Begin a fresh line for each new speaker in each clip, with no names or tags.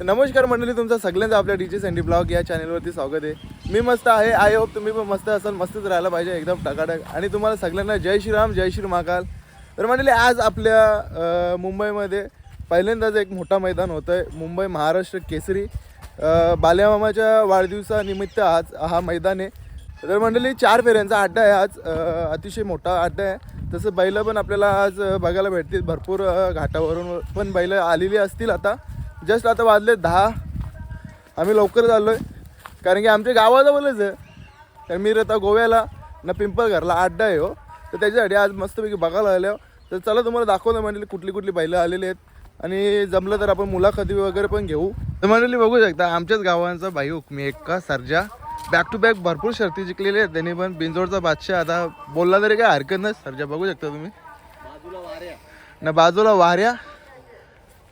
नमस्कार मंडळी तुमचं सगळ्यांचं आपल्या डी जे सँडी ब्लॉग या चॅनलवरती स्वागत आहे. मी मस्त आहे. आय होप तुम्ही पण मस्त असाल मस्तच राहायला पाहिजे एकदम टकाटक. आणि तुम्हाला सगळ्यांना जय श्रीराम जय श्री महाकाल. तर मंडळी आज आपल्या मुंबईमध्ये पहिल्यांदाच एक मोठा मैदान होतं आहे मुंबई महाराष्ट्र केसरी. बाल्यामामाच्या वाढदिवसानिमित्त आज हा मैदान आहे. तर मंडळी चार फेऱ्यांचा अड्डा आहे आज. अतिशय मोठा अड्डा आहे. तसं बैलं पण आपल्याला आज बघायला भेटतील. भरपूर घाटावरून पण बैलं आलेली असतील आता. जस्ट आता वाजले दहा. आम्ही लवकर आलो आहे कारण की आमच्या गावाजवळच आहे कारण मी आता गोव्याला. ना पिंपळघरला अड्डा आहे हो. तर त्याच्यासाठी आज मस्तपैकी बघायला आलो तर चला तुम्हाला दाखवलं मंडळी कुठली कुठली बैलं आलेली आहेत. आणि जमलं तर आपण मुलाखती वगैरे पण घेऊ. तर मंडळी बघू शकता आमच्याच गावांचा भाई हुकमी एक्का सर्जा. बॅक टू बॅक भरपूर शर्ती जिंकलेली आहेत. त्यांनी पण बिंजोडचा बादशाह. आता बोलला तरी काय हरकत नाही. सर्जा बघू शकता तुम्ही. ना बाजूला वाऱ्या.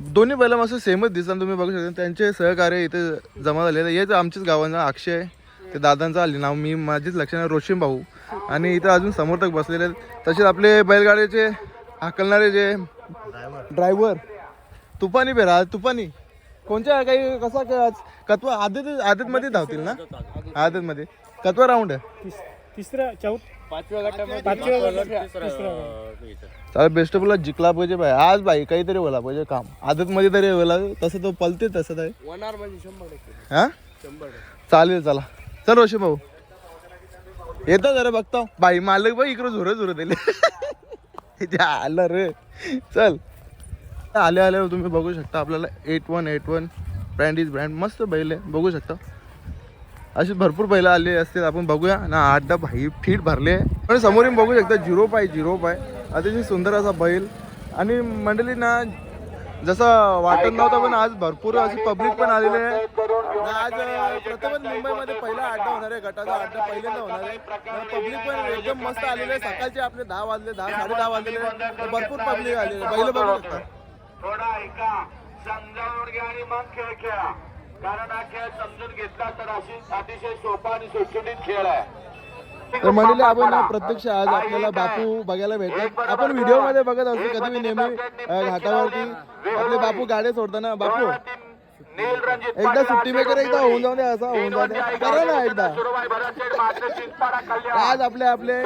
दोन्ही बैल मस्त सेमच दिसतात तुम्ही बघू शकता. त्यांचे सहकार्य इथे जमा झाले हेच आमच्याच गावांना अक्षय ते दादांचं आले नाव मी माझीच लक्षात रोशीम भाऊ. आणि इथं अजून समर्थक बसलेले आहेत. तसेच आपले बैलगाड्याचे हाकलणारे जे ड्रायव्हर तुपानी बेरा आज तुपानी. कोणत्या काही कसा काय आज कत्वा आदत आदतमध्ये धावतील ना? आदतमध्ये. कत्वा राऊंड आहे.
तिस- तिसरा चौथ.
चालेल बेस्ट ऑफला जिंकला पाहिजे बाई आज बाई काहीतरी होला पाहिजे काम. आदतमध्ये तरी होला तसं तो पलते तसं काय
म्हणजे टक्के.
हा? चालेल चला. चल रोशी भाऊ. येतो जरा बघतो. बाई मालक बाई इकडं झुरं झुरं दिले. आलं रे. चल. आले आले तुम्ही बघू शकता आपल्याला. Eight one eight one brand is brand मस्त बैल आहे. बघू शकता. अशी भरपूर बैल आले असतील. आपण बघूया. ना आठ दहा भाई फीट भरले पण समोरून बघू शकता झिरो पाय झिरो पाय. अतिशय सुंदर असा बैल. आणि मंडळी ना जसं वाटत नव्हतं पण आज भरपूर अशी पब्लिक पण आलेली आहे. आज प्रथमच मुंबईमध्ये पहिला अड्डा होणार आहे. गटाचा अड्डा पहिल्यांदा होणार आहे. पब्लिक पण एकदम मस्त आलेले आहे. सकाळचे आपले दहा वाजले दहा साडे दहा वाजले. तर भरपूर पब्लिक आलेले आहे. बैल बघू शकता.
थोडा ऐका. समजावून घ्या आणि मग खेळ खेळा. कारण हा खेळ समजून घेतला तर अशी अतिशय सोपा आणि सुटसुटीत खेळ आहे.
तर म्हणले आपण ना प्रत्यक्ष आज आपल्याला बापू बघायला भेटतात आपण व्हिडिओमध्ये बघत असतो कधी मी नेहमी घाटावरती आपले बापू गाड्या सोडताना बापू एकदा सुट्टी मेकर एकदा होऊन जाऊ दे असा होऊन जाऊ दे. करा ना एकदा. आज आपले आपले.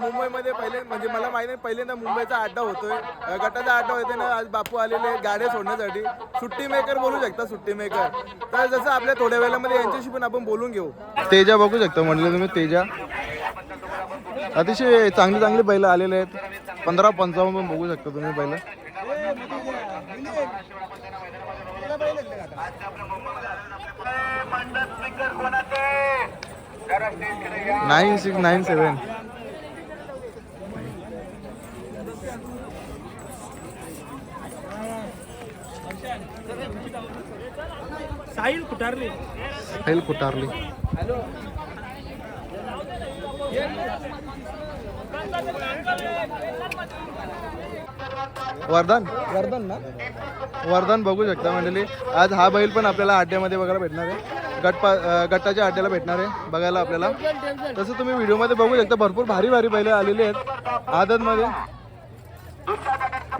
मुंबईमध्ये पहिले म्हणजे मला माहिती आहे पहिल्यांदा मुंबईचा अड्डा होतोय. गटाचा अड्डा होतोय ना आज बापू आलेले आहेत गाड्या सोडण्यासाठी. सुट्टी मेकर बोलू शकता सुट्टी मेकर. तर जसं आपल्या थोड्या वेळामध्ये यांच्याशी पण आपण बोलून घेऊ. तेजा बघू शकता म्हटलं तुम्ही तेजा. अतिशय चांगले चांगले बैल आलेले आहेत. पंधरा पंचावन्न पण बघू शकता तुम्ही बैल nine six nine seven.
Sahil Kutharli
हेल कुटारली. वर्धन वर्धन ना? वर्धन बघू शकता मंडळी. आज हा बैल पण आपल्याला अड्ड्यामध्ये बघायला भेटणार आहे. गट पा अं, गटाच्या अड्ड्याला भेटणार आहे बघायला आपल्याला. तसं तुम्ही व्हिडिओमध्ये बघू शकता भरपूर भारी भारी बैल आलेली आहेत. आदतमध्ये.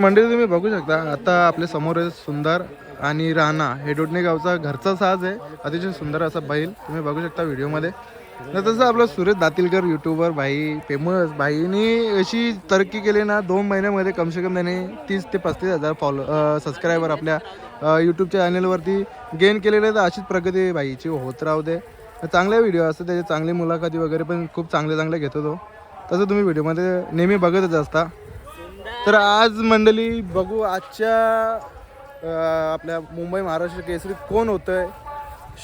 मंडळी तुम्ही बघू शकता आता आपल्यासमोर आहे सुंदर आणि राणा. हे डोटणे गावचा घरचा साज आहे. अतिशय सुंदर असा बैल. तुम्ही बघू शकता व्हिडिओमध्ये. तर तसं आपलं सुरेश दातीलकर युट्यूबर भाई फेमस भाईनी अशी तरक्की केली ना दोन महिन्यामध्ये कमसे कम त्याने तीस ते पस्तीस हजार फॉलो सबस्क्रायबर आपल्या यूट्यूबच्या चॅनलवरती गेन केलेले तर अशीच प्रगती भाईची होत राहू दे. चांगले व्हिडिओ असतात त्याचे चांगली मुलाखती वगैरे पण खूप चांगले चांगले घेतो तो. तसं तुम्ही व्हिडिओमध्ये नेहमी बघतच असता. तर आज मंडळी बघू आजच्या आपल्या मुंबई महाराष्ट्र केसरीत कोण होतं आहे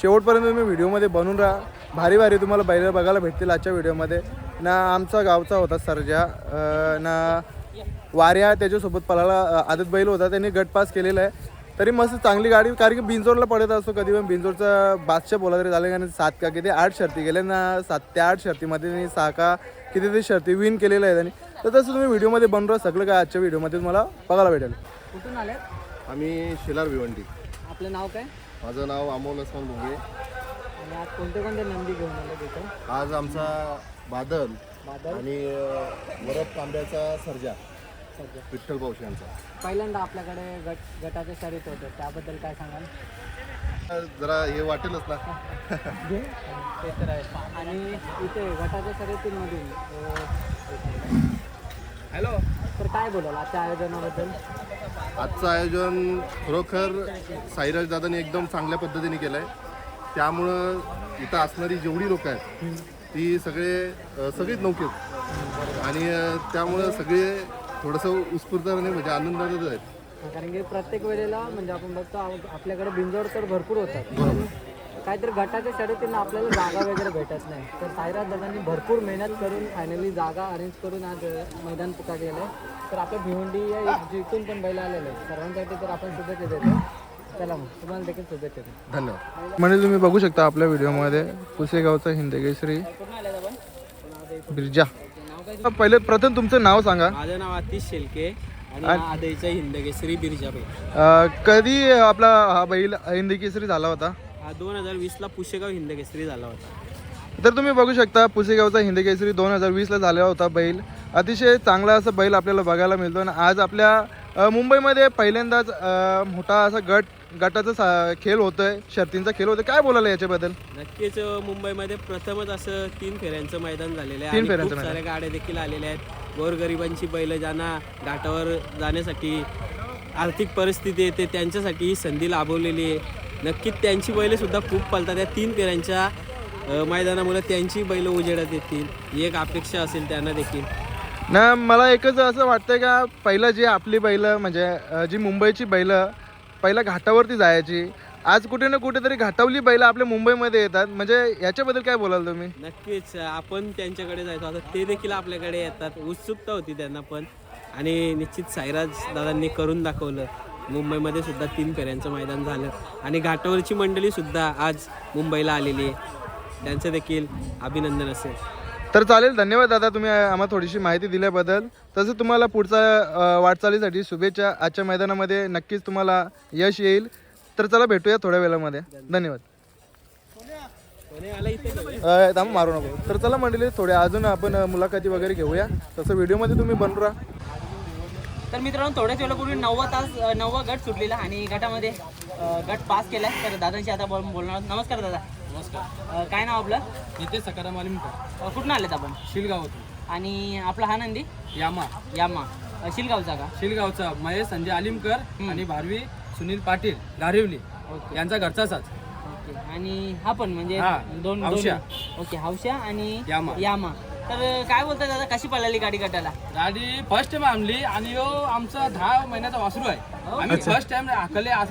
शेवटपर्यंत तुम्ही व्हिडिओमध्ये बनून राहा. भारी भारी तुम्हाला बैल बघायला भेटतील आजच्या व्हिडिओमध्ये. ना आमचा गावचा होता सर्जा ना वाऱ्या त्याच्यासोबत पलाला आदत बैल होता त्यांनी गट पास केलेला आहे. तरी मस्त चांगली गाडी कारण की बिंजोरला पडत असतो कधी पण. बिंजोरचा बादशाह बोला तरी झालं कारण सात का किती आठ शर्ती गेले ना सात ते आठ शर्तीमध्ये त्यांनी सहा का किती तरी शर्ती विन केलेल्या आहेत. त्यांनी तर तसं तुम्ही व्हिडिओमध्ये बनवा सगळं काय आजच्या व्हिडिओमध्ये तुम्हाला बघायला भेटेल.
कुठून आले
आम्ही शेलार भिवंडी.
आपलं नाव काय?
माझं नाव अमोल अस्मान भोगे.
आज कोणते कोणते नंदी घेऊन आले तिथं?
आज आमचा बादल
बादल?
आणि अ, वरद तांब्याचा सर्जा.
सध्या
विठ्ठल पावश यांचा.
पहिल्यांदा आपल्याकडे गट गटाचे शर्यत होतं त्याबद्दल काय सांगाल?
जरा हे वाटेलच ना.
ते तर आहे. आणि इथे गटाच्या शर्यतींमधून हॅलो. तर काय बोलाल आजच्या आयोजनाबद्दल?
आजचं आयोजन खरोखर साईराज दादाने एकदम चांगल्या पद्धतीने केलं आहे त्यामुळं इथं असणारी जेवढी लोक आहेत ती सगळे सगळीच नौकेत आणि त्यामुळं सगळे थोडंसं उत्स्फूर्तपणे म्हणजे आनंदातच आहेत.
कारण की प्रत्येक वेळेला म्हणजे आपण बघतो आपल्याकडे बिंजोड तर भरपूर होतात. काहीतरी गटाच्या शर्यतींना आपल्याला जागा वगैरे भेटत नाही. तर साईराज दादांनी भरपूर मेहनत करून फायनली जागा अरेंज करून आज मैदान पुकारलेलं आहे. तर आपलं भिवंडी या जिथून पण बैल आलेलं आहे सर्वांसाठी तर आपण शुभेच्छा देतो. चला मग. तुम्हाला देखील शुभेच्छा देतो.
धन्यवाद.
म्हणजे तुम्ही बघू शकता आपल्या व्हिडिओमध्ये पुसेगावचा हिंदकेसरी बिरजा. पहिले प्रथम तुमचं नाव सांगा.
माझं नाव आतिश शेलके आणि हा आदईचा हिंदकेसरी बिरजाबाई
अ, कधी आपला हा बैल हिंदकेसरी झाला होता?
हा दोन हजार वीसला पुशेगाव हिंदकेसरी झाला होता.
तर तुम्ही बघू शकता पुसेगावचा हिंदकेसरी दोन हजार वीसला झालेला होता बैल. अतिशय चांगला असा बैल आपल्याला बघायला मिळतो. आणि आज आपल्या मुंबईमध्ये पहिल्यांदाच मोठा असा गट गटाचा सा- खेळ होतोय शर्तींचा खेळ होतोय. काय बोलायला याच्याबद्दल?
नक्कीच मुंबईमध्ये प्रथमच असं तीन फेऱ्यांचं मैदान झालेलं आहे.
तीन
आणि
फेऱ्यांचं
खूप साऱ्या गाड्या देखील आलेल्या आहेत. गोरगरिबांची बैल ज्यांना घाटावर जाण्यासाठी आर्थिक परिस्थिती येते त्यांच्यासाठी ही संधी लाभवलेली आहे. नक्कीच त्यांची बैल सुद्धा खूप पळतात त्या तीन फेऱ्यांच्या अं, मैदानामुळे त्यांची बैल उजेडात येतील. ही एक अपेक्षा असेल त्यांना देखील.
ना मला एकच असं वाटतंय का पहिलं जी आपली बैलं म्हणजे अ, जी मुंबईची बैलं पहिलं घाटावरती जायची. आज कुठे ना कुठेतरी घाटावली बैलं आपल्या मुंबईमध्ये येतात. म्हणजे याच्याबद्दल काय बोलाल तुम्ही?
नक्कीच. आपण त्यांच्याकडे जायचो. आता ते देखील आपल्याकडे येतात. उत्सुकता होती त्यांना पण. आणि निश्चित साईराज दादांनी करून दाखवलं. मुंबईमध्ये सुद्धा तीन फेऱ्यांचं मैदान झालं. आणि घाटावरची मंडळी सुद्धा आज मुंबईला आलेली आहे. त्यांचं देखील अभिनंदन असेल.
तर चालेल धन्यवाद दादा तुम्ही आम्हाला थोडीशी माहिती दिल्याबद्दल. तसं तुम्हाला पुढचा वाटचालीसाठी शुभेच्छा. आजच्या मैदानामध्ये नक्कीच तुम्हाला यश येईल. तर चला भेटूया थोड्या वेळामध्ये. धन्यवाद.
कोणी आला इथे
अ, थांब मारू नको. तर चला मंडळी थोड्या अजून आपण मुलाखती वगैरे घेऊया. तसं व्हिडिओमध्ये तुम्ही बनू राहा.
तर मित्रांनो थोड्याच वेळापूर्वी नव्वद तास नववा गट सुटलेला आणि गटामध्ये गट पास केला तर दादांशी आता बोल बोलणार आहोत. नमस्कार दादा. नमस्कार. काय नाव आपलं?
इथे सकाराम आलिमकर
अ, कुठून आलेत आपण?
शिलगाव
आणि आपला हा नंदी?
यामा.
यामा. अ, शिलगावचा का?
शिलगावचा महेश संजय आलिमकर आणि भारवी सुनील पाटील गारिवली. यांचा घरचा साच
ओके. आणि हा पण म्हणजे
हा,
दोन दोन
हौशा.
ओके हौशा आणि
यामा.
यामा. तर काय बोलताय दादा? कशी पळाली गाडी गटाला?
गाडी फर्स्ट टाइम आणली आणि आमचा दहा महिन्याचा वासरू आहे. आम्ही फर्स्ट टाइम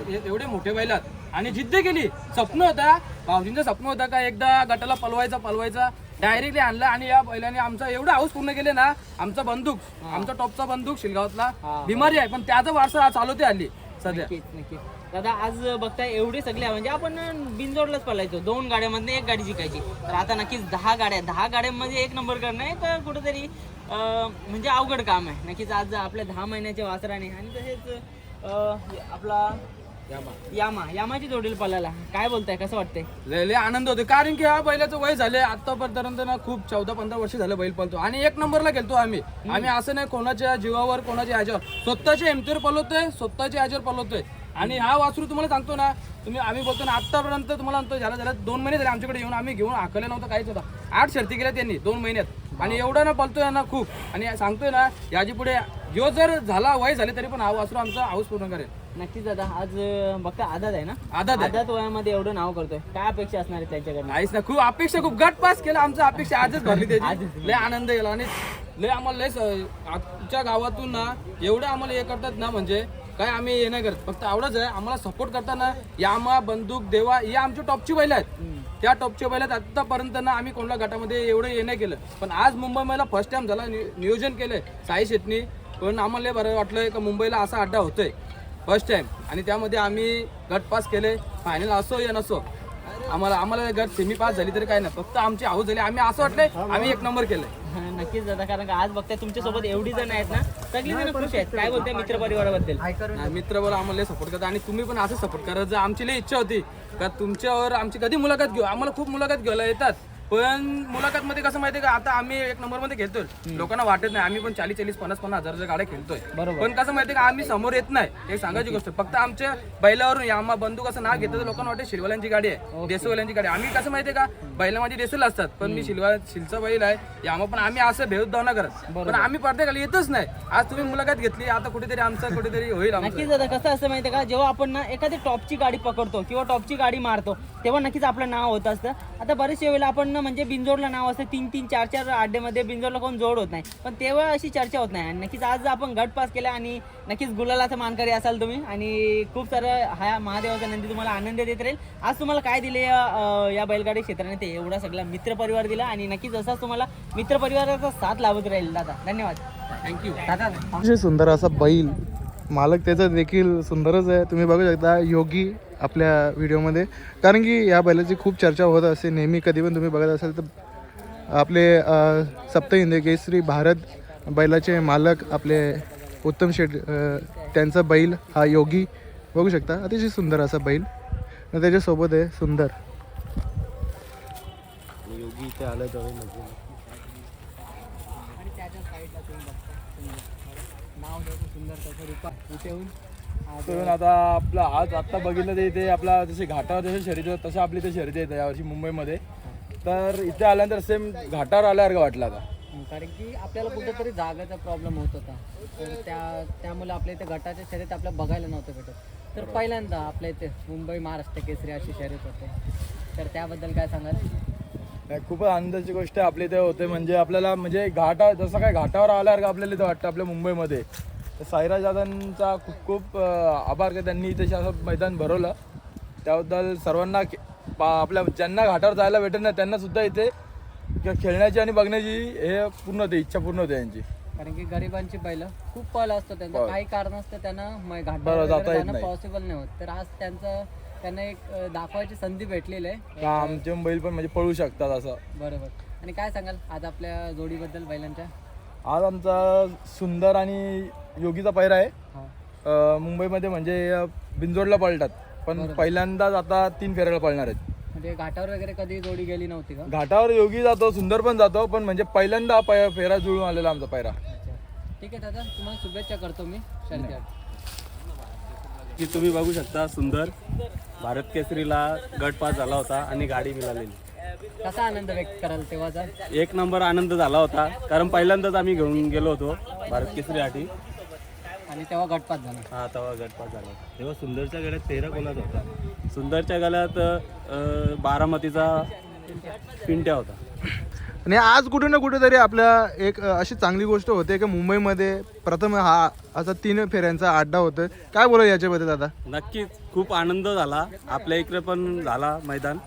ए- एवढे मोठे बैलात. आणि जिद्द केली. स्वप्न होता. भाऊजींचं स्वप्न होतं का एकदा गटाला पलवायचा पलवायचा. डायरेक्टली आणला आणि या बैलाने आमचा एवढा हाऊस पूर्ण केले ना आमचा बंदूक आमचा टॉपचा बंदूक शिलगावातला बिमारी आहे. पण त्याचा वारसा चालवते आली सध्या.
दादा आज बघताय एवढे सगळे म्हणजे आपण बिनजोडलाच पळायचो दोन गाड्यामधनं एक गाडी जिंकायची. तर आता नक्कीच दहा गाड्या दहा गाड्यांमध्ये एक नंबर करणं आहे तर कुठेतरी म्हणजे अवघड काम आहे. नक्कीच आज आपल्या दहा महिन्याच्या वासराने आणि तसेच आपला यामा. यामाची जोडील पळायला काय बोलताय कसं वाटतंय?
लय लय आनंद होतो कारण की हा बैलाचं वय झाले आतापर्यंत ना खूप चौदा पंधरा वर्ष झालं बैल पळतो. आणि एक नंबरला गेलतो आम्ही. आम्ही असं नाही कोणाच्या जीवावर कोणाच्या ह्याच्यावर. स्वतःच्या एमतीवर पळवतोय स्वतःच्या ह्याच्यावर पळवतोय. आणि हा वासरू तुम्हाला सांगतो ना तुम्ही आम्ही बोलतो ना आतापर्यंत तुम्हाला म्हणतो झाला झाला दोन महिने झाले आमच्याकडे येऊन. आम्ही घेऊन आकले नव्हतं काहीच होता आठ शर्ती केल्या त्यांनी दोन महिन्यात. आणि एवढा ना पळतोय ना खूप. आणि सांगतोय ना याची पुढे जो जर झाला वय झाले तरी पण हा वासरू आमचा हाऊस पूर्ण करेल.
नक्कीच दादा आज अं, बघता आदात आहे ना?
आदात आहे.
आदात वयामध्ये एवढं नाव करतोय. काय अपेक्षा असणार आहे त्याच्याकडनं?
नाहीच ना खूप अपेक्षा खूप गट पास केला आमचा अपेक्षा आजच भरली त्याची. लय आनंद गेला आणि लय आम्हाला लय स- आमच्या गावातून ना एवढं आम्हाला हे करतात ना म्हणजे काय आम्ही हे नाही करत. फक्त आवडच आहे आम्हाला सपोर्ट करताना यामा बंदूक देवा हे आमची टॉपची बैल आहेत. त्या टॉपच्या बैलात आतापर्यंत ना आम्ही कोणत्या गटामध्ये एवढं हे नाही केलं. पण आज मुंबईला फर्स्ट टाइम झाला नि- नियोजन केलंय साई शेटनी. पण आम्हाला बरं वाटलं का मुंबईला असा अड्डा होतोय. फर्स्ट टाइम आणि त्यामध्ये आम्ही गट पास केले. फायनल असो या नसो. आम्हाला आम्हाला गट सेमी पास झाली तरी काय नाही. फक्त आमची हाऊस झाली. आम्ही असं वाटलंय आम्ही एक नंबर केलंय.
नक्कीच दादा कारण का आज बघताय तुमच्यासोबत एवढी जण आहेत ना सगळी जण खुश आहेत. काय बोलताय मित्र परिवाराबद्दल
नाही, मित्र बरं आम्हाला सपोर्ट करतात. आणि तुम्ही पण असं सपोर्ट करा. जर आमची लई इच्छा होती का तुमच्यावर आमची कधी मुलाखत घेऊ आम्हाला खूप मुलाखत घ्यायला येतात. पण मुलाखत मध्ये कसं माहितीये का आता आम्ही एक नंबरमध्ये खेळतोय लोकांना वाटत नाही आम्ही पण चाळीस चाळीस पन्नास पन्नास हजाराच्या गाड्या खेळतोय. पण कसं माहितीये का आम्ही समोर येत नाही हे सांगायची गोष्ट. फक्त आमच्या बैलावरून यामा बंदूक असं नाव घेतं लोकांना वाटतं शिलवाल्यांची गाडी आहे देसवाल्यांची गाडी आहे. आम्ही कसं माहितीये का बैला माझी देसल असतात पण मी शिलवा शिलचा बैल आहे यामा पण आम्ही असं भेदभाव नाही करत. पण आम्ही प्रत्येकाला येतच नाही. आज तुम्ही मुलाखत घेतली आता कुठेतरी आमचं कुठेतरी होईल आमचं.
नक्कीच दादा कसं असतं माहितीये का जेव्हा आपण ना एखादी टॉपची गाडी पकडतो किंवा टॉपची गाडी मारतो तेव्हा नक्कीच आपलं नाव होत असतं. आता बरेचशा वेळेला आपण ना म्हणजे बिंजोडला नाव असतं तीन तीन चार चार अड्ड्यामध्ये बिंजोडला कोण जोड होत नाही. पण तेव्हा अशी चर्चा होत नाही. आणि नक्कीच आज आपण गट पास केला आणि नक्कीच गुलालाचा मानकरी असाल तुम्ही. आणि खूप सारं हा महादेवाचा नंदी तुम्हाला आनंद देत राहील. आज तुम्हाला काय दिले या, बैलगाडी क्षेत्राने ते? एवढा सगळा मित्रपरिवार दिला आणि नक्कीच असाच तुम्हाला मित्रपरिवाराचा साथ लाभत राहील. दादा धन्यवाद. थँक्यू दादा.
सुंदर असा बैल मालक त्याचा देखील सुंदरच आहे. तुम्ही बघू शकता योगी आपल्या व्हिडिओमध्ये. कारण की या बैलाची खूप चर्चा होत असते. नेहमी कधी पण तुम्ही बघत असाल तर आपले सप्त हिंदी केसरी भारत बैलाचे मालक आपले उत्तम शेट त्यांचा बैल हा योगी. बघू शकता अतिशय सुंदर असा बैल. त्याच्यासोबत आहे सुंदर.
योगी इथे आलं तर म्हणजे
करून आता आपला आज आत्ता बघितलं ते इथे आपला जसे घाटावर जसे शर्यती होत तसे आपली ते शर्यती येतात यावर्षी मुंबईमध्ये. तर इथे आल्यानंतर सेम घाटावर आल्यासारखं वाटलं आता.
कारण की आपल्याला कुठेतरी जागाचा प्रॉब्लेम होत होता. तर त्या त्यामुळे आपल्या इथे गटाच्या शर्यत आपल्याला बघायला नव्हतं भेटत. तर पहिल्यांदा आपल्या इथे मुंबई महाराष्ट्र केसरी अशी शर्यत होते. तर त्याबद्दल काय सांगाल?
खूपच आनंदाची गोष्ट आपल्या इथे होते म्हणजे आपल्याला म्हणजे घाटा जसं काय घाटावर आल्यासारखं आपल्याला इथं वाटतं आपल्या मुंबईमध्ये. दादांचा खूप खूप आभार का त्यांनी इथे असं मैदान भरवलं. त्याबद्दल सर्वांना आपल्या ज्यांना घाटावर जायला भेटत नाही त्यांना सुद्धा इथे खेळण्याची आणि बघण्याची हे पूर्ण होते इच्छा पूर्ण होते यांची.
कारण की गरिबांची बैल खूप पळ असतो त्यांचा. काही कारण असतं त्यांना घाटावर. पॉसिबल नाही. होत. तर आज त्यांचं त्यांना एक दाखवायची संधी भेटलेली आहे.
आमचे बैल पण म्हणजे पळू शकतात असं.
बरोबर. आणि काय सांगाल आज आपल्या जोडीबद्दल बैलांच्या?
आज आमचा सुंदर आणि योगीचा पैरा आहे.
हा.
अं, मुंबईमध्ये म्हणजे अं, बिंजोडला पळतात. पण पहिल्यांदाच आता तीन फेऱ्याला पळणार आहेत.
म्हणजे घाटावर वगैरे कधी जोडी गेली नव्हती का?
घाटावर योगी जातो सुंदर पण जातो पण म्हणजे पहिल्यांदा हा पै- फेरा जुळून आलेला आमचा पैरा
अच्छा. ठीक आहे दादा तुम्हाला शुभेच्छा करतो मी.
की तुम्ही बघू शकता सुंदर भारत केसरीला गट पास झाला होता आणि गाडी मिळालेली
कसा आनंद व्यक्त कराल तेव्हाचा
एक नंबर आनंद झाला होता कारण पहिल्यांदाच आम्ही घेऊन गेलो होतो भारत केसरीसाठी.
आणि तेव्हा गटपात झाला.
हा तेव्हा गट पास झाला. तेव्हा सुंदरच्या गड्यात तेरा कोणाचा होता. सुंदरच्या गळ्यात अं, बारामतीचा पिंट्या होता.
आणि आज कुठे ना कुठेतरी आपल्या एक अ, अशी चांगली गोष्ट होते की मुंबईमध्ये प्रथम हा असा तीन फेऱ्यांचा अड्डा होतोय. काय बोला याच्याबद्दल दादा?
नक्कीच खूप आनंद झाला. आपल्या इकडे पण झाला मैदान.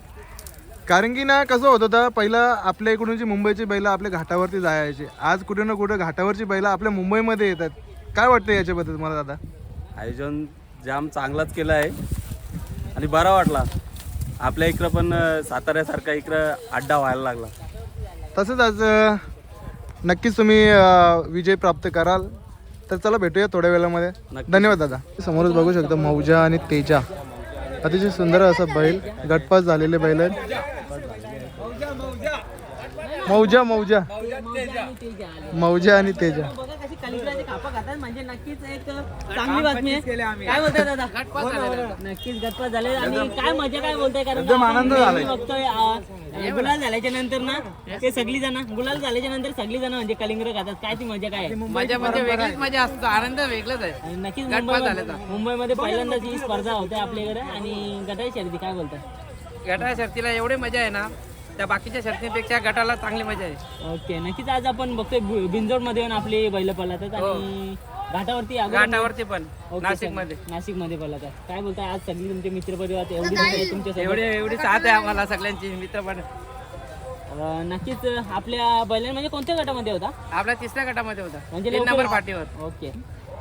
कारण की ना कसं होत होतं पहिलं आपल्या इकडून जी मुंबईची बैलं आपल्या घाटावरती जायची आज कुठे ना कुठे घाटावरची बैलं आपल्या मुंबईमध्ये येतात. काय वाटतं याच्याबद्दल मला दादा?
आयोजन जाम चांगलाच केलं आहे. आणि बरा वाटला. आपल्या इकडं पण साताऱ्यासारखा इकडं अड्डा व्हायला लागला.
तसंच आज अ, नक्कीच तुम्ही अ, विजय प्राप्त कराल. तर चला भेटूया थोड्या वेळामध्ये.
नक्की.
धन्यवाद दादा. समोरच बघू शकता मौजा आणि तेजा. अतिशय सुंदर असं बैल गटपास झालेले बैल आहेत. मौजा मौजा. मौजा आणि तेजा.
कापा खातात. म्हणजे नक्कीच एक चांगली बातमी आहे. काय बोलताय दादा? नक्कीच गटपास झाले. आणि काय मजा काय बोलताय? कारण का आपण नेहमी बघतोय अं, गुलाल झाल्याच्यानंतर ना ते सगळी जण गुलाल झाल्याच्यानंतर सगळी जण म्हणजे कलिंगड खातात. काय ती मजा काय आहे?
मजा म्हणजे वेगळीच मजा असतो. आनंद वेगळाच आहे.
आणि नक्कीच मुंबईमध्ये मुंबईमध्ये पहिल्यांदाच ही स्पर्धा होते आपल्याकडे. आणि गटाई शर्दी काय बोलताय?
गटाच्या शर्तीला एवढी मजा आहे ना त्या बाकीच्या शर्तीपेक्षा गटाला चांगली मजा आहे.
ओके नक्कीच आज आपण बघतोय बिंजोडमध्ये येऊन आपली बैल पळतात आणि घाटावरती अगोदर-
घाटावरती पण
ओके,
नाशिक. मध्ये
नाशिकमध्ये पळतात काय बोलताय? आज सगळी तुमचे मित्र परिवार एवढी तुमच्या
एवढी एवढी साथ आहे आम्हाला सगळ्यांची मित्र पण.
नक्कीच आपल्या बैलांना म्हणजे कोणत्या गटामध्ये होता?
आपल्या तिसऱ्या गटामध्ये होता.
म्हणजे
तीन
लवकर-
नंबर पाठीवर.
ओके.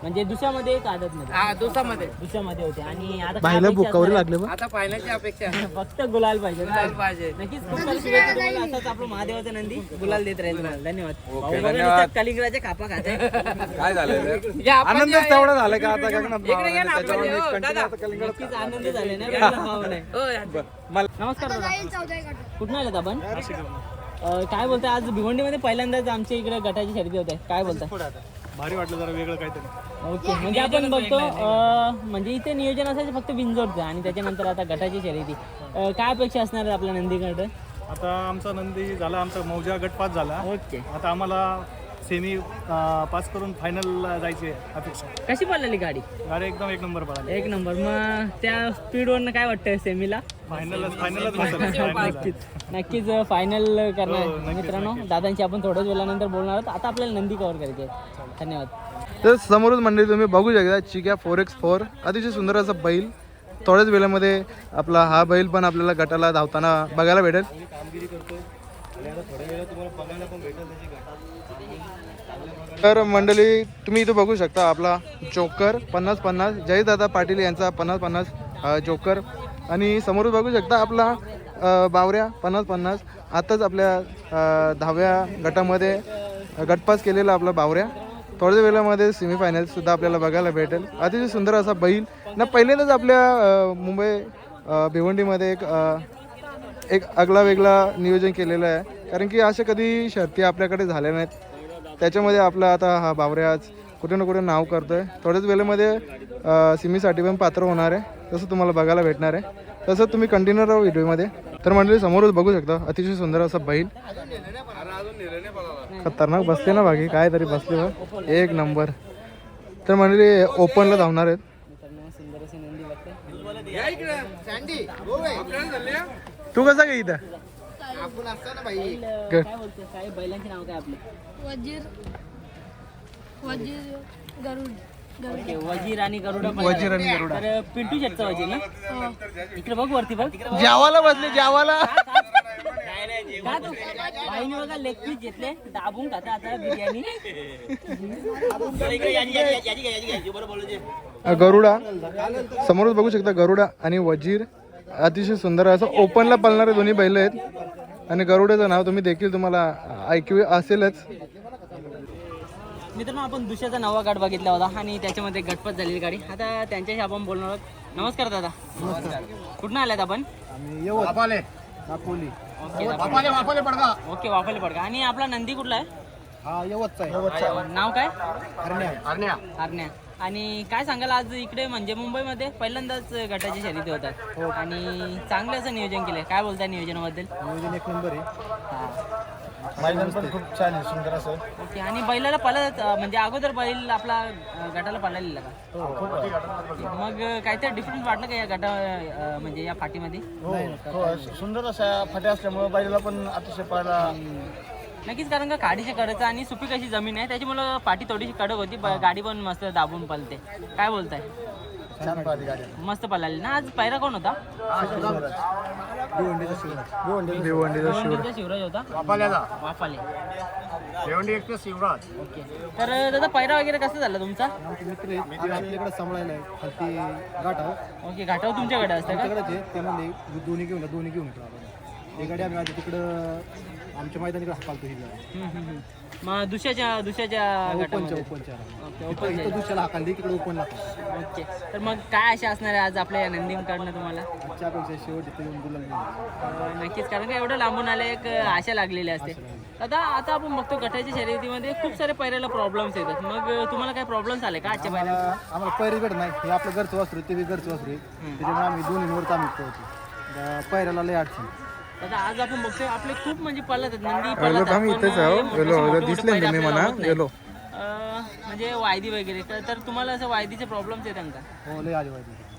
म्हणजे दुसऱ्यामध्ये एक आदत मध्ये.
हा दुसऱ्यामध्ये.
दुसऱ्यामध्ये होते. आणि आता काय
बायला
अपेक्षा
बुकावरी
असणार
लागले बा.
आता फायनलची अपेक्षा आहे.
फक्त गुलाल पाहिजे
गुलाल पाहिजे.
नक्कीच खूप सारी शुभेच्छा तुम्हाला. असाच आपलं महादेवाचा नंदी. गुलाल देत राहील तुम्हाला. धन्यवाद. भाऊ बघा नुसतं कलिंगडाच्या कापा खाते
या आपण
आनंदच तेवढा झाला का आता?
इकडे या ना आपण. हो, दादा.
नक्कीच आनंदी झाले ना वेगळा भाव नाही.
हो, या.
नमस्कार दादा. कुठून आलेत आपण? अं, काय बोलताय? आज भिवंडीमध्ये पहिल्यांदाच आमच्या इकडे गटाची शर्यती होते काय बोलताय?
भारी वाटलं जरा वेगळं काहीतरी.
ओके म्हणजे आपण बघतो अं, म्हणजे इथे नियोजन असायचं फक्त बिंजोडचं आणि त्याच्यानंतर आता गटाची शर्यती. अं, काय अपेक्षा असणार आहे आपल्या नंदीकडे?
आता आमचा नंदी झाला आमचा मौजा गट पास झाला.
ओके.
आता आम्हाला सेमी पास करून फायनल जायची आहे अपेक्षा.
कशी पडलेली गाडी?
गाडी एकदम एक नंबर पळाली.
एक नंबर. मग त्या स्पीडवरनं काय वाटतंय सेमीला
फायनलच फायनलच बसेल
नक्कीच. नक्कीच फायनल
हो,
करणार.
नक्कीच,
मित्रांनो दादांची आपण थोड्याच वेळानंतर बोलणार आहोत. आता आपल्याला नंदी कव्हर करायचे आहे. धन्यवाद.
तर समोरच मंडळी तुम्ही बघू शकता चिक्या फोर एक्स फोर अतिशय सुंदर असा बैल. थोड्याच वेळेमध्ये आपला हा बैल पण आपल्याला गटाला धावताना बघायला भेटेल. तर मंडळी तुम्ही इथं बघू शकता आपला जोकर पन्नास पन्नास. जयदादा पाटील यांचा पन्नास पन्नास जोकर आणि समोर बघू शकता आपला बावऱ्या पन्नास पन्नास. आताच आपल्या दहाव्या गटामध्ये गटपास केलेला आपला बावऱ्या. थोड्याच वेळामध्ये सेमीफायनल सुद्धा आपल्याला बघायला भेटेल. अतिशय सुंदर असा बैल. ना पहिल्यांदाच आपल्या मुंबई भिवंडीमध्ये एक एक अगला वेगळा नियोजन केलेलं आहे. कारण की अशा कधी शर्ती आपल्याकडे झाल्या नाहीत. त्याच्यामध्ये आपला आता हा बावऱ्याज आज कुठे ना कुठे नाव करतोय. थोड्याच वेळेमध्ये सिमीसाठी पण पात्र होणार आहे. तसं तुम्हाला बघायला भेटणार आहे. तसं तुम्ही कंटिन्यू राहा व्हिडिओमध्ये तर मंडळी समोरच बघू शकता अतिशय सुंदर असा बैल. खतरनाक बसते ना बाकी काय तरी बसले बा एक नंबर. तर मंडळी ओपनला धावणार आहेत. तू कसा काय इथं?
काय बैलांची नाव काय आपले
वजीर वजीर गरुड.
ओके वजीर आणि गरुडा पण
वजीर आणि गरुडा.
तर पिंटू शेटचा वजीर ना? इकडे बघ वरती बघ.
जेवाला बसले जेवाला.
का तू? बाईने बघा लेग पीस घेतले. दाबून खाता आता बिर्याणी.
गरुडा. समोरच बघू शकता गरुडा आणि वजीर. अतिशय सुंदर असं ओपनला पळणारे दोन्ही बैल आहेत. आणि गरुडाचं नाव तुम्ही देखील तुम्हाला ऐकू असेलच.
मित्रांनो आपण दुसऱ्याचा नवा गाठ बघितला होता आणि त्याच्यामध्ये गटपत झालेली गाडी. आता त्यांच्याशी आपण बोलणार आहोत. नमस्कार दादा. कुठून आल्यात आपण? ओके वाफाले. पडका आणि आपला नंदी कुठला आहे? नाव काय? हरण्या. आणि काय सांगाल आज इकडे म्हणजे मुंबईमध्ये पहिल्यांदाच गटाची शर्यती होतात आणि चांगलं असं नियोजन केलंय. काय बोलताय नियोजनाबद्दल?
नियोजन एक नंबर आहे.
हा.
मैदान पण खूप छान आहे सुंदर असं.
ओके आणि बैलाला पळत म्हणजे अगोदर बैल आपला अं, गटाला पळालेला का? ओके. मग काहीतरी डिफरन्स वाटलं का या गटा अं, म्हणजे या फाटीमध्ये?
हो सुंदर अशा फाट्या असल्यामुळे बैलाला पण अतिशय पाहायला
नक्कीच कारण का गाडीची कडचं आणि सुपीक अशी जमीन आहे त्याच्यामुळं पाठी थोडीशी कडक होती गाडी पण मस्त दाबून पळते. काय बोलताय?
छान पाहिजे गाडी
मस्त पळाली ना. आज पायरा कोण होता?
भिवंडीचा शिवराज. भिवंडी
भिवंडीचा शिवराज होता? वाफाले.
शिवराज.
ओके. तर दादा पायरा वगैरे कसा झाला तुमचा?
आमचे मित्र आहेत आपल्याकडे सांभाळायला आहे खालती
ओके घाटावर तुमच्याकडे असतं का?
आमच्याकडेच आहे ते म्हणजे दोन्ही घेऊन दोन्ही घेऊन आपण. ही गाडी आम्ही आधी तिकडं आमच्या मैदानीकडे हाकालतो ही गाडी
हम्म, हम्म, हम्म. मग दुसऱ्याच्या दुसऱ्याच्या
ओपनच्या
गटामध्ये.
ओपनच्या
ओके
इथं
ओपन
इथं दुसऱ्याला हाकालली तिकडे ओपन लागतो
ओके. तर मग काय अशा असणार आहे आज आपल्या या नंदीकडनं तुम्हाला?
आजच्या अपेक्षा शेवट इथे येऊन गुलाल घेऊन
अं, नक्कीच कारण का एवढं लांबून आले एक आशा लागलेली असते. आता आता आपण बघतो गटाच्या शर्यतीमध्ये खूप सारे पैऱ्याला प्रॉब्लेम्स येतात. मग तुम्हाला काय प्रॉब्लेम्स आले का आजच्या पैऱ्याला
आम्हाला आम्हाला पैरीगड नाही. हे आपलं घरचं वासरू आहे, ते बी घरचं वासरू आहे. त्याच्यामुळे आम्ही दोन्हीवर आम्ही. पळतो पैराला लय अडचण.
आता आज आपण बघतोय आपले खूप म्हणजे पळत आहेत नंदी पळत आहेत, पण
इथेच आहे, हो.
मोठे-
हॅलो,
मोठे- मोठे
दिसले
पैरे
तुम्ही
आपल्याला
म्हणा,
होत नाही.
हॅलो.
अं, म्हणजे वायदी वगैरे तर तर तुम्हाला असं वायदीचे प्रॉब्लेम्स आहेत का
हो लय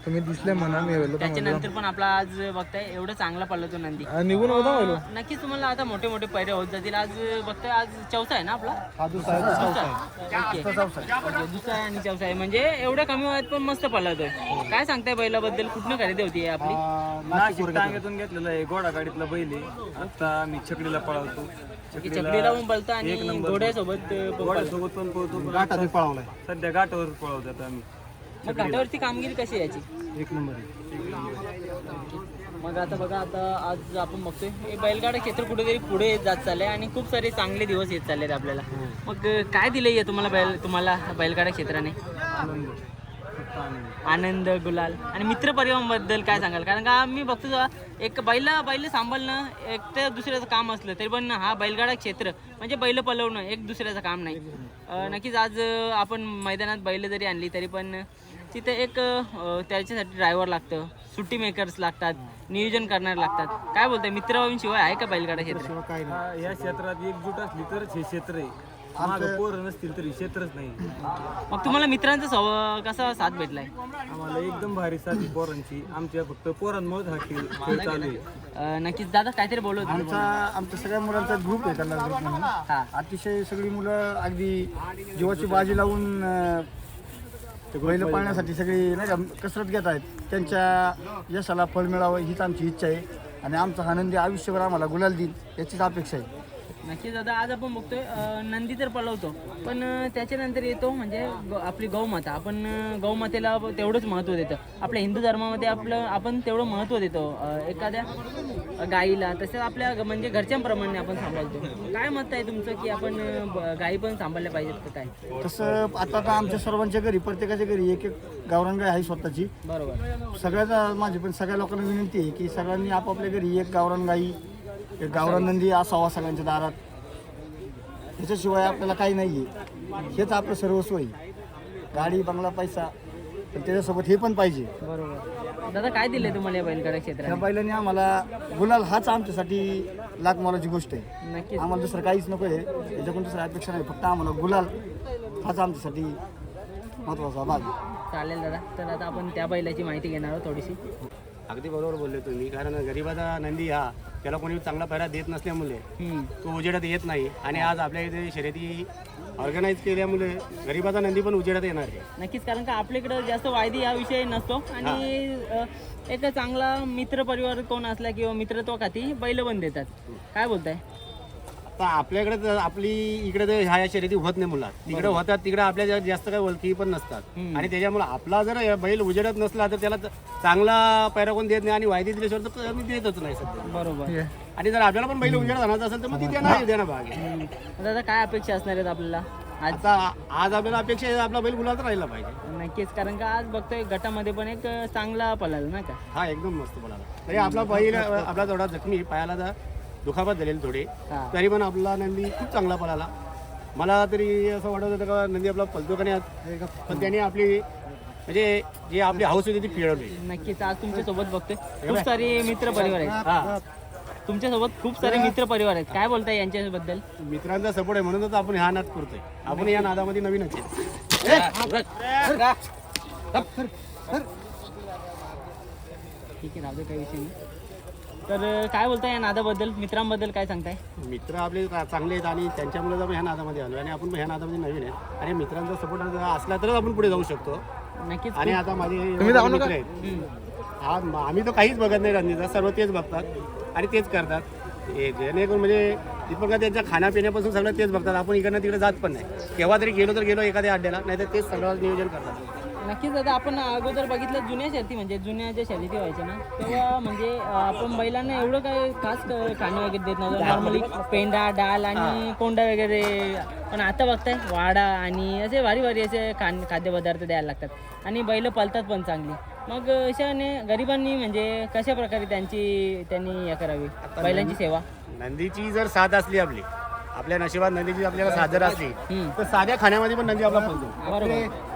तुम्ही दिसले म्हणा मी वेलो
त्याच्यानंतर पण आपला आज बघताय एवढं चांगला पडला तो नंदी.
निघून होता वेलो
नक्कीच तुम्हाला आता मोठे मोठे पैरे होत जातील. आज बघताय आज चौथा आहे ना आपला?
हा दुसरा आहे, दुसरा चौथा आहे.
आणि चौथा आहे. म्हणजे एवढ्या कमी वयात पण मस्त पळतोय काय सांगताय बैलाबद्दल? कुठनं खरेदी होती ही आपली?
हा, नाशिक तो.
टांग्यातून घेतलेलं आहे घोडा गाडीतला बैल आहे. आता मी छकडीला पळवतो.
चकडीला पण पळतो आणि घोड्यासोबत अं, पण पळतो.
सोबत पण पळतो पण
गाठात मी पळवलाय.
सध्या घाटावर पळवतो आता आम्ही.
मग घाटावरची कामगिरी कशी आहे याची?
एक नंबर
मग आता बघा आता आज आपण बघतोय हे बैलगाडा क्षेत्र कुठेतरी पुढे येत जात चाललंय आणि खूप सारे चांगले दिवस येत चाललेत आपल्याला. मग अं, काय दिलंय तुम्हाला बैल तुम्हाला बैलगाडा क्षेत्राने? आनंद. गुलाल. आणि मित्र परिवाराबद्दल काय सांगाल? कारण का मी बघतो एक बैल बैल सांभाळणं एक तर दुसऱ्याचं काम असलं तरी पण हा बैलगाडा क्षेत्र म्हणजे बैल पलवणं एक दुसऱ्याचं काम नाही. नक्कीच आज आपण मैदानात बैल जरी आणली तरी पण तिथे एक अं, त्याच्यासाठी ड्रायव्हर लागतं. सुट्टी मेकर्स लागतात नियोजन करणारे लागतात. काय बोलताय मित्रांशिवाय आहे का बैलगाडा क्षेत्र?
या क्षेत्रात एकजूट असली तरच हे क्षेत्र आहे. मागं पोरं नसतील तर हे क्षेत्रच नाही.
मग तुम्हाला मित्रांचा सव कसा साथ भेटलाय?
आम्हाला एकदम भारी साधी पोरांची. आमच्या फक्त पोरांमुळे हा खेळ खेळ चालू आहे.
अं, नक्कीच दादा काहीतरी बोलत होते.
आमच्या सगळ्या मुलांचा ग्रुप आहे म्हणून
हा.
अतिशय सगळी मुलं अगदी जीवाची बाजी लावून अं, बैल पाळण्यासाठी सगळी नाही का कसरत घेत आहेत. त्यांच्या यशाला फळ मिळावं हीच आमची इच्छा आहे. आणि आमचा आनंदी आयुष्यभर आम्हाला गुलाल देईल याचीच अपेक्षा आहे.
नक्कीच दादा आज आपण बघतोय अं, नंदी तर पळवतो पण अं, त्याच्यानंतर येतो म्हणजे ग- आपली गौमाता. आपण अं, गौमातेला तेवढंच महत्त्व देतो. आपल्या हिंदू धर्मामध्ये आपलं आपण तेवढं महत्त्व देतो. अं, एखाद्या गाईला तसंच आपल्या ग- म्हणजे घरच्यांप्रमाणे आपण सांभाळतो. काय मत आहे तुमचं की आपण अं, ब- गाई पण सांभाळल्या पाहिजेत का काय?
तसं आता तर आमच्या सर्वांच्या घरी प्रत्येकाच्या घरी एक एक गावरान गाय आहे स्वतःची.
बरोबर.
सगळ्याचा माझी पण सगळ्या लोकांना विनंती आहे की सगळ्यांनी आपापल्या घरी एक गावरान गाई एक गावरान नंदी असावा सगळ्यांच्या दारात. ह्याच्याशिवाय आपल्याला काही नाही आहे हेच आपलं सर्वस्व आहे गाडी बंगला पैसा. पण त्याच्यासोबत हे पण पाहिजे.
बरोबर. दादा काय दिले तुम्हाला या बैलगाडा
त्या
क्षेत्रात
बैलाने आम्हाला गुलाल हाच आमच्यासाठी लाख मोलाची गोष्ट आहे.
नक्कीच.
आम्हाला दुसरं काहीच नको आहे. त्याच्याकडून दुसरं अपेक्षा नाही. फक्त आम्हाला गुलाल हाच आमच्यासाठी महत्त्वाचा भाग आहे.
चालेल दादा. तर आता आपण त्या बैलाची माहिती घेणार आहोत थोडीशी.
अगदी बरोबर बोलले तुम्ही. कारण गरीबाचा नंदी हा त्याला कोणी चांगला पैरा देत नसल्यामुळे. तो उजेडात येत नाही. आणि आज आपल्या इथे शर्यती ऑर्गनाईज केल्यामुळे गरीबाचा नंदी पण उजेडात येणार आहे.
नक्कीच कारण का आपल्याकडं जास्त वायदी हा विषय नसतो. आणि एक चांगला मित्र परिवार कोण असला किंवा मित्रत्व खाती बैल पण देतात. काय बोलताय?
आता आपल्याकडे तर आपली इकडे तर ह्या शर्यती होत नाही मुला तिकडे होतात तिकडे आपल्या जास्त काही ओळखी पण नसतात. आणि त्याच्यामुळे आपला जर या बैल उजेडत नसला तर त्याला चांगला पैरा कोण देत नाही आणि वायदी दिल्याशिवाय तर आम्ही देतच नाही सध्या.
बरोबर.
आणि जर आपल्याला पण बैल उजेड आणायचा असेल तर मग ती देणार देणं भाग आहे.
दादा काय अपेक्षा असणार आहेत आपल्याला? आज
आता आज आपल्याला अपेक्षा आहे आपला बैल गुलाल राहिला पाहिजे.
नक्कीच कारण का आज बघतोय गटामध्ये पण एक चांगला पळाला ना का?
हा एकदम मस्त बोलाला तरी आपला बैल आपला थोडा जखमी पायाला जरा दुखापत झालेली थोडी.
हा.
तरी पण आपला नंदी खूप चांगला पळाला. मला तरी असं वाटत होतं का नंदी आपला पलतो का नाही आज? पण त्याने आपली म्हणजे जी आपली हाऊस होती ती फिरवली
नक्कीच आज तुमच्यासोबत बघतोय खूप सारे मित्र परिवार आहेत.
हा.
तुमच्यासोबत खूप सारे मित्र परिवार आहेत. काय बोलताय यांच्याबद्दल?
मित्रांचा सपोर्ट आहे म्हणूनच आपण हा नाद करतोय. आपण या नादामध्ये नवीनच आहे
ठीक आहे राहू दे काही विषय नाही. तर काय बोलताय या नादाबद्दल? मित्रांबद्दल काय सांगताय?
मित्र आपले चा- चांगले आहेत आणि त्यांच्यामुळे आपण ह्या नादामध्ये आलो आणि आपण पण ह्या नादामध्ये नवीन आहे. आणि मित्रांचा सपोर्ट असला तरच आपण पुढे जाऊ शकतो.
नक्कीच.
आणि आता माझे मित्र आहेत. हा म- आम्ही तर काहीच बघत नाही रणनीतीचा सर्व तेच बघतात आणि तेच करतात. हे जेणेकरून म्हणजे दीपक का त्यांच्या खाण्यापिण्यापासून सगळं तेच बघतात. आपण इकडनं तिकडे जात पण नाही. केव्हा तरी गेलो तर गेलो एखाद्या अड्ड्याला नाही तर तेच सगळं नियोजन करतात.
नक्कीच दादा आपण अगोदर बघितलं जुन्या शर्ती म्हणजे जुन्या ज्या शर्यती व्हायच्या ना तेव्हा म्हणजे आपण बैलांना एवढं काही खास खाणं वगैरे देत नव्हतं. नॉर्मली पेंडा डाल आणि कोंडा वगैरे. पण आता बघताय वाडा आणि असे भारी भारी असे खान खाद्यपदार्थ द्यायला लागतात. आणि बैल पलतात पण चांगली. मग अशाने गरिबांनी म्हणजे कशा प्रकारे त्यांची त्यांनी हे करावी? बैलांची सेवा?
नंदीची जर साथ असली आपली आपल्या नशिबात नंदीची आपल्याला साथ जर असली. तर साध्या खाण्यामध्ये पण नंदी आपला
बरोबर.